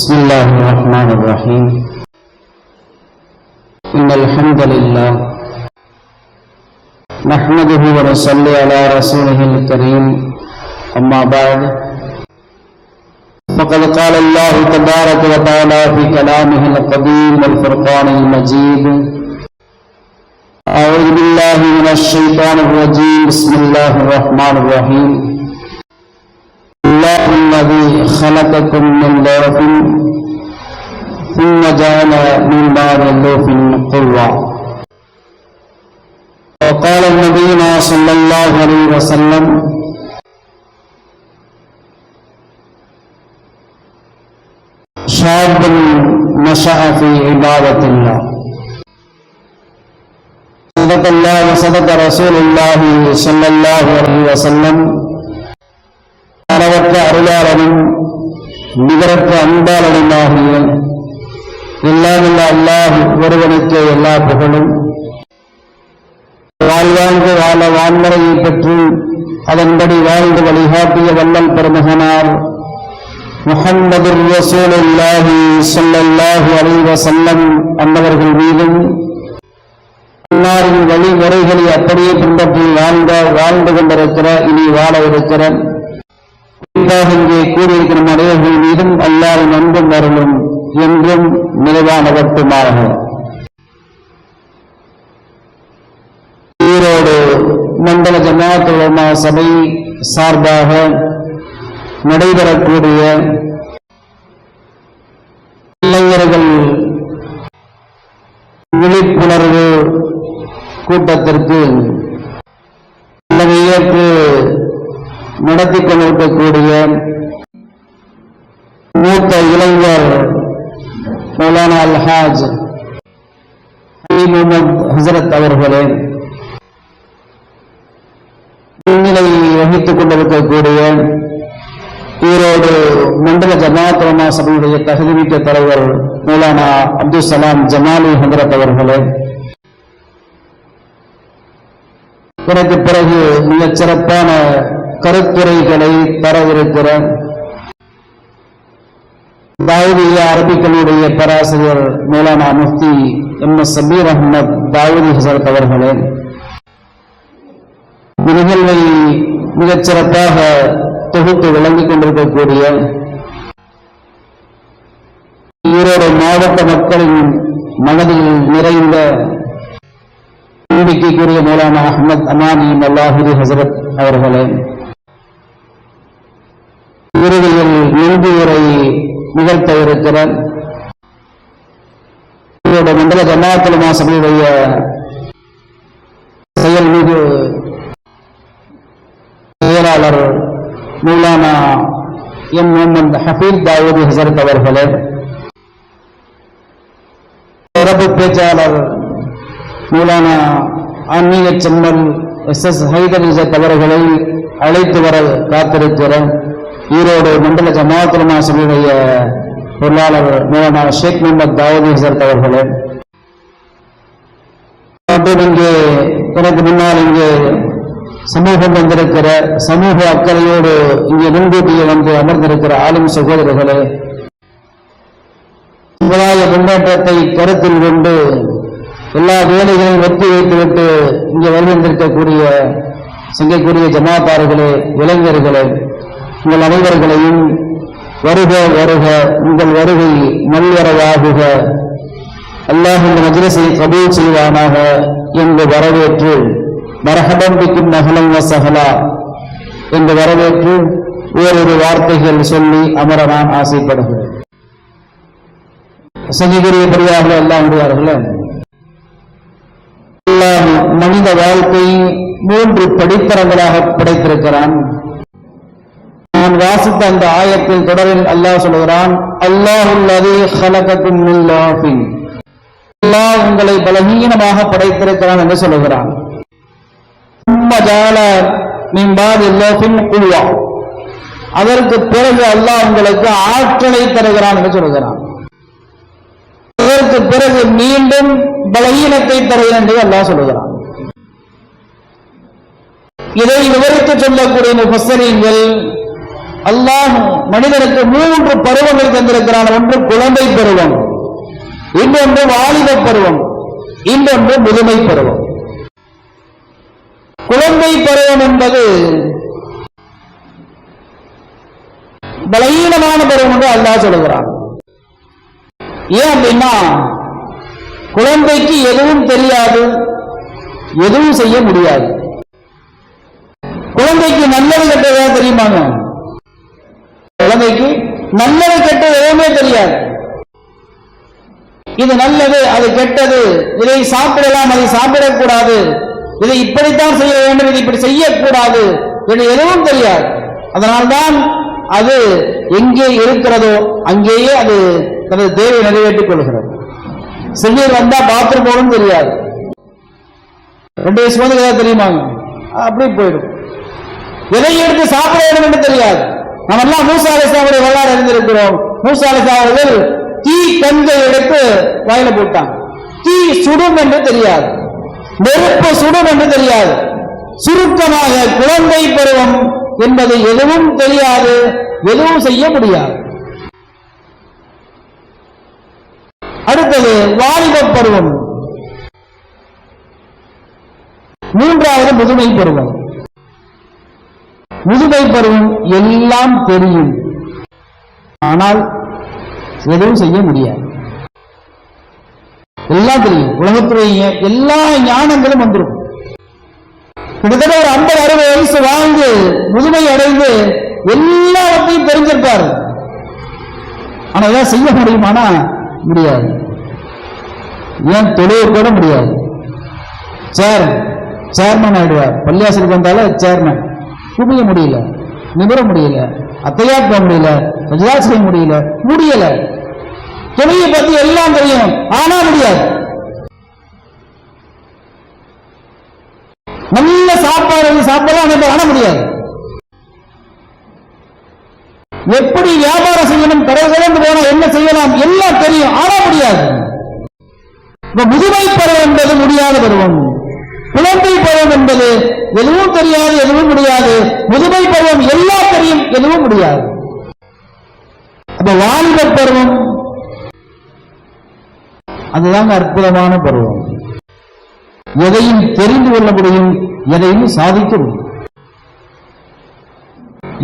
بسم الله الرحمن الرحيم. إن الحمد لله نحمده ونصلي على رسوله الكريم. أما بعد فقد قال الله تبارك وتعالى في كلامه القديم والفرقان المجيد أعوذ بالله من الشيطان الرجيم. بسم الله الرحمن الرحيم. خلقكم من ضعف ثم جعل من بعد لوف قوة. وقال النبي صلى الله عليه وسلم شاب نشأ في عبادة الله. صدق الله وصدق رسول الله صلى الله عليه وسلم. അറുപത്തി അറുപതാറിനും நிகரற்ற அன்பாளனுமாகிய எல்லாம் அல்லாஹ் ஒருவனுக்கு எல்லா புகழும். வாழ்வாழ்ந்து வாழ வான்முறையை பெற்று அதன்படி வாழ்ந்து வழிகாட்டிய வல்லல் பெருமகனார் முகம்மது ரசூலுல்லாஹி ஸல்லல்லாஹு அறிந்த செல்லம் அன்னவர்கள் மீதும் அன்னாரின் வழிமுறைகளை அப்படியே பின்பற்றி வாழ்ந்த வாழ்ந்து கொண்டிருக்கிற இனி வாழ இருக்கிறேன் இங்கே கூறியிருக்கிற மனிதர்கள் மீதும் அல்லாத அன்பும் வரலும் என்றும் நிறைவானவற்றுமாக ஈரோடு மண்டல ஜமாத் சபை சார்பாக நடைபெறக்கூடிய இளைஞர்கள் விழிப்புணர்வு கூட்டத்திற்கு தலைமையேற்று நடத்தி கொண்டிருக்கக்கூடிய மூத்த இளைஞர் மௌலானா அல்ஹாஜ் முகமது ஹசரத் அவர்களே முன்னிலை வகித்துக் கொண்டிருக்கக்கூடிய ஈரோடு மண்டல ஜமாத் உலமா சபையுடைய தகுதிமிக்க தலைவர் மௌலானா அப்துல் சலாம் ஜமாலி ஹசரத் அவர்களே பிறகு பிறகு மிகச் சிறப்பான கருத்துரைகளை தரவிருக்கிற தாவூதிய அரபிக்கனுடைய பேராசிரியர் மேலானா முஃப்தி எம் எஸ் சபீர் அஹமத் தாவூதி ஹசரத் அவர்களே நிகழ்வை மிகச்சிறப்பாக தொகுத்து விளங்கிக் கொண்டிருக்கக்கூடிய ஈரோடு மாவட்ட மக்களின் மனதில் நிறைந்த நம்பிக்கைக்குரிய மேலான அஹமத் அமானி மல்லாஹிரி ஹசரத் அவர்களே. இறுதியில் இறுதி உரை நிகழ்த்த இருக்கிற மண்டல ஜமாத்துலமா சபையுடைய செயல்மிகு செயலாளர் மூலானா எம் முகமது ஹபீல் தாவூதி ஹசரத் அவர்களே சிறப்பு பேச்சாளர் மௌலானா ஆன்மீக செம்மல் எஸ் எஸ் ஹைதர் இசத் அவர்களை அழைத்து வர காத்திருக்கிறேன். ஈரோடு மண்டல ஜமாத்துலமா சபையுடைய பொருளாளர் மௌலானா ஷேக் முகமது தாவூதி ஹசரத் அவர்களே. இங்கே எனக்கு முன்னால் இங்கே சமூகம் வந்திருக்கிற சமூக அக்கறையோடு இங்கே முன்கூட்டியே வந்து அமர்ந்திருக்கிற ஆளும் சகோதரர்களே சமுதாய முன்னேற்றத்தை கருத்தில் கொண்டு எல்லா வேலைகளையும் ஒத்தி வைத்துவிட்டு இங்கே வருகின்றிருக்கக்கூடிய சங்கைக்குரிய ஜமாத்தார்களே இளைஞர்களே உங்கள் அனைவர்களையும் வருக வருக. உங்கள் வருகை நல்வரவாகுக. அல்லாஹ் இந்த மஜ்லிஸை கபூல் செய்வானாக என்று வரவேற்று மரகடம்பிக்கும் நகலம் வசகலா என்று வரவேற்று வேறொரு வார்த்தைகள் சொல்லி அமர நான் ஆசைப்படுகிறேன் சங்கிகுரிய பெரியார்கள் எல்லாம் முடியார்களே மனித வாழ்க்கை மூன்று படித்தரங்களாக படைத்திருக்கிறான். வாசித்த அந்த ஆயத்தின் தொடரில் அல்லாஹ் சொல்லுகிறான் அல்லாஹுல்லதி ஹலகக்கும் அல்லாஹ் உங்களை பலகீனமாக படைத்திருக்கிறான் என்று சொல்லுகிறான். சும்ம குழுவா அதற்கு பிறகு அல்லாஹ் உங்களுக்கு ஆற்றலை தருகிறான் என்று சொல்லுகிறான். அதற்கு பிறகு மீண்டும் பலகீனத்தை தருகிறேன் என்று அல்லாஹ் சொல்லுகிறான். இதை விவரித்து சொல்லக்கூடிய முஃபஸ்ஸரீன்கள் அல்லாஹ் மனிதனுக்கு மூன்று பருவங்கள் தந்திருக்கிறான். ஒன்று குழந்தை பருவம் இன்னொன்று வாலிப பருவம் இன்னொன்று முதுமை பருவம். குழந்தை பருவம் என்பது பலகீனமான பருவம் என்று அல்லாஹ் சொல்கிறான். ஏன் அப்படின்னா குழந்தைக்கு எதுவும் தெரியாது எதுவும் செய்ய முடியாது. குழந்தைக்கு நல்லது கெட்டதா தெரியுமாங்க? நிலைமைக்கு நல்லது கெட்டது எதுவுமே தெரியாது. இது நல்லது அது கெட்டது. இதை சாப்பிடலாம் அதை சாப்பிடக்கூடாது. இதை இப்படித்தான் செய்ய வேண்டும் இதை இப்படி செய்யக்கூடாது என்று எதுவும் தெரியாது. அதனால்தான் அது எங்கே இருக்கிறதோ அங்கேயே அது தனது தேவை நிறைவேற்றிக் கொள்கிறது. சிறுநீர் வந்தா பாத்ரூம் போகணும் தெரியாது. ரெண்டு வயசு போது தெரியுமாங்க? அப்படி போயிடும். எதை எடுத்து சாப்பிட வேண்டும் என்று தெரியாது. நம்ம எல்லாம் மூசா அலிஸ்லாமுடைய வரலாறு அறிந்திருக்கிறோம். மூசா அலிஸ்லாம் அவர்கள் தீ கஞ்சை எடுத்து வாயில போட்டான் தீ சுடும் என்று தெரியாது. நெருப்பு சுடும் என்று தெரியாது. சுருக்கமாக குழந்தை பருவம் என்பது எதுவும் தெரியாது எதுவும் செய்ய முடியாது. அடுத்தது வாலிப பருவம். மூன்றாவது முதுமை பருவம். முதுமை பருவம் எல்லாம் தெரியும். ஆனால் எதுவும் செய்ய முடியாது. எல்லாம் தெரியும். உலகத்துடைய எல்லா ஞானங்களும் வந்துடும் கிட்டத்தட்ட ஒரு ஐம்பது அறுபது வயசு வாழ்ந்து முதுமை அடைந்து எல்லாவற்றையும் தெரிஞ்சிருப்பாரு. ஆனா ஏதாவது செய்ய முடியுமானா? முடியாது. ஏன் தொழில் கூட முடியாது. சேர் சேர்மன் ஆயிடுவார். பள்ளியாசலுக்கு வந்தாலே சேர்மன் குமிய முடியல நிபுற முடியல அத்தையா போக முடியல சஜிதா செய்ய முடியல முடியல. துணையை பத்தி எல்லாம் தெரியும் ஆனா முடியாது. நல்ல சாப்பாடு சாப்பிடலாம் ஆன முடியாது. எப்படி வியாபாரம் செய்யணும் கடை போனா என்ன செய்யலாம் எல்லாம் தெரியும் ஆனா முடியாது. முதுமை பருவம் என்பது முடியாத பருவம். குழந்தை பருவம் என்பது எதுவும் தெரியாது எதுவும் முடியாது. முதுமை பருவம் எல்லாம் தெரியும் எதுவும் முடியாது. அப்ப வாலிப பருவம் அதுதாங்க அற்புதமான பருவம். எதையும் தெரிந்து கொள்ள முடியும் எதையும் சாதிக்க முடியும்.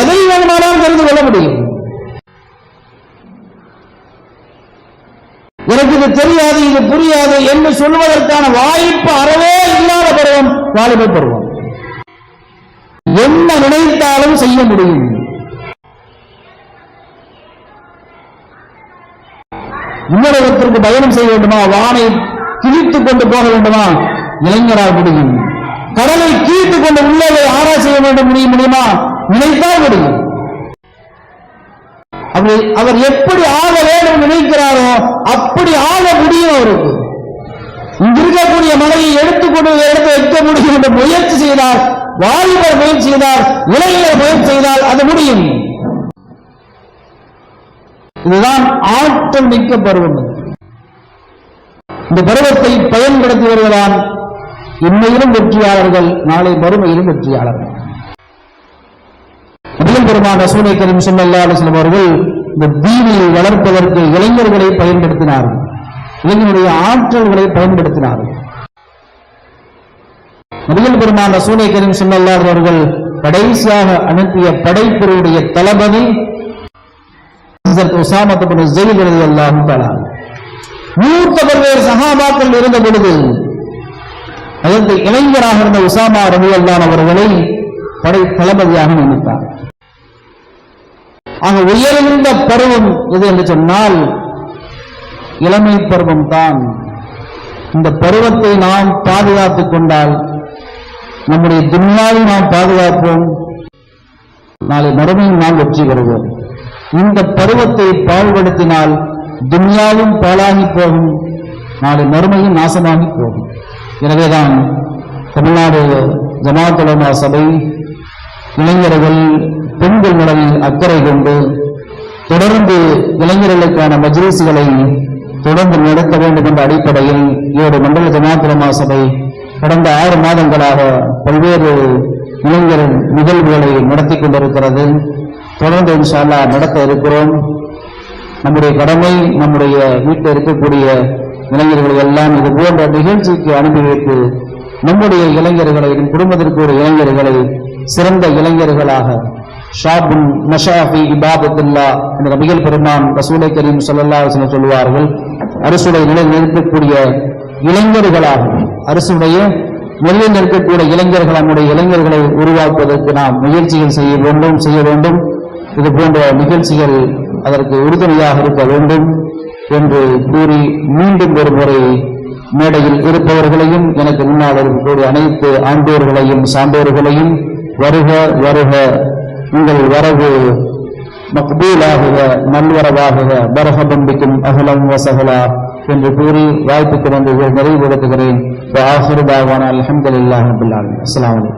எதை வேணுமானாலும் தெரிந்து கொள்ள முடியும். எனக்கு இது தெரியாது இது புரியாது என்று சொல்வதற்கான வாய்ப்பு அறவே இல்லாத பருவம் வாலிப பருவம். என்ன நினைத்தாலும் செய்ய முடியும். விண்ணுலகத்திற்கு பயணம் செய்ய வேண்டுமா? வானை கிழித்துக் கொண்டு போக வேண்டுமா? இளைஞராக முடியும். கடலை கீழ்த்துக் கொண்டு உள்ளே ஆராய் செய்ய வேண்டும் முடியும் முடியுமா? நினைத்தால் முடியும். அப்படி அவர் எப்படி ஆக வேண்டும் நினைக்கிறாரோ அப்படி ஆக முடியும் அவருக்கு. இருக்கக்கூடிய மலையை எடுத்துக்கொண்டு எடுத்து வைக்க முடியும் என்று முயற்சி செய்தால் வாலிபர் முயற்சி செய்தால் இளைஞர் முயற்சி செய்தால் அது முடியும். இதுதான் ஆற்றல் மிக்க பருவம் இந்த பருவத்தை பயன்படுத்தி வருவதால் இன்மையிலும் வெற்றியாளர்கள் நாளை மறுமையிலும் வெற்றியாளர்கள். முதல் பெருமான ரசூலை கரீம் ஸல்லல்லாஹு சில அவர்கள் இந்த தீவில் வளர்ப்பதற்கு இளைஞர்களை பயன்படுத்தினார்கள். இளைஞருடைய ஆற்றல்களை பயன்படுத்தினார்கள். முதல் பெருமான ரசூலை கரீம் அவர்கள் கடைசியாக அனுப்பிய படைப்பிரிவுடைய தளபதி ஹஸரத் உஸாமத் எல்லாம் ஸைத் ரலியல்லாஹு தஆலா இருந்த பொழுது அதற்கு இளைஞராக இருந்த உசாமா ரலியல்லாஹு அவர்களை படை தளபதியாக நியமித்தார். ஆக உயர்ந்த பருவம் எது என்று சொன்னால் இளமை பருவம் தான். இந்த பருவத்தை நாம் பாதுகாத்துக் கொண்டால் நம்முடைய துன்யாவை நாம் பாதுகாப்போம். நாளை மறுமையும் நாம் வெற்றி பெறுவோம். இந்த பருவத்தை பாழ்படுத்தினால் துன்யாவும் பாழாகி போகும். நாளை மறுமையும் நாசமாகி போகும். எனவேதான் தமிழ்நாடு ஜமாத் சபை இளைஞர்கள் பெண்கள் நலனில் அக்கறை கொண்டு தொடர்ந்து இளைஞர்களுக்கான மஜ்ரீசுகளை தொடர்ந்து நடத்த வேண்டும் என்ற அடிப்படையில் ஈரோடு மண்டல ஜனாதிரமா சபை கடந்த ஆறு மாதங்களாக பல்வேறு இளைஞர் நிகழ்வுகளை நடத்தி கொண்டிருக்கிறது. தொடர்ந்து இன்ஷால்லா நடத்த இருக்கிறோம். நம்முடைய கடமை நம்முடைய வீட்டில் இருக்கக்கூடிய இளைஞர்களை எல்லாம் இது போன்ற நிகழ்ச்சிக்கு அனுப்பி வைத்து நம்முடைய இளைஞர்களை குடும்பத்திற்கு ஒரு இளைஞர்களை சிறந்த இளைஞர்களாக ஷாபுன் மஷாஃபி இபாபத்துல்லா என்ற மிகல் பெருமான் ரசூலை கரீம் சொல்லல்லா சொல்லுவார்கள். அரசுடைய நிலையில் இருக்கக்கூடிய இளைஞர்களாகவும் அரசுடைய நிலையில் இருக்கக்கூடிய இளைஞர்கள் நம்முடைய இளைஞர்களை உருவாக்குவதற்கு நாம் முயற்சிகள் செய்ய வேண்டும் செய்ய வேண்டும். இது போன்ற நிகழ்ச்சிகள் அதற்கு உறுதுணையாக இருக்க வேண்டும் என்று கூறி மீண்டும் ஒரு முறை மேடையில் இருப்பவர்களையும் எனக்கு முன்னால் இருக்கக்கூடிய அனைத்து ஆண்டோர்களையும் சான்றோர்களையும் வருக வருக. உங்கள் வரவு மக்பூலாகுக நல்வரவாகுக பரஹபம்பிக்கும் அகலம் வசகலா என்று கூறி வாய்ப்புக்கு வந்து நிறைவுபடுத்துகிறேன் ஆஹிருதாவான அலமதுல்லாஹ் அஸ்லாம் வலைக்கம்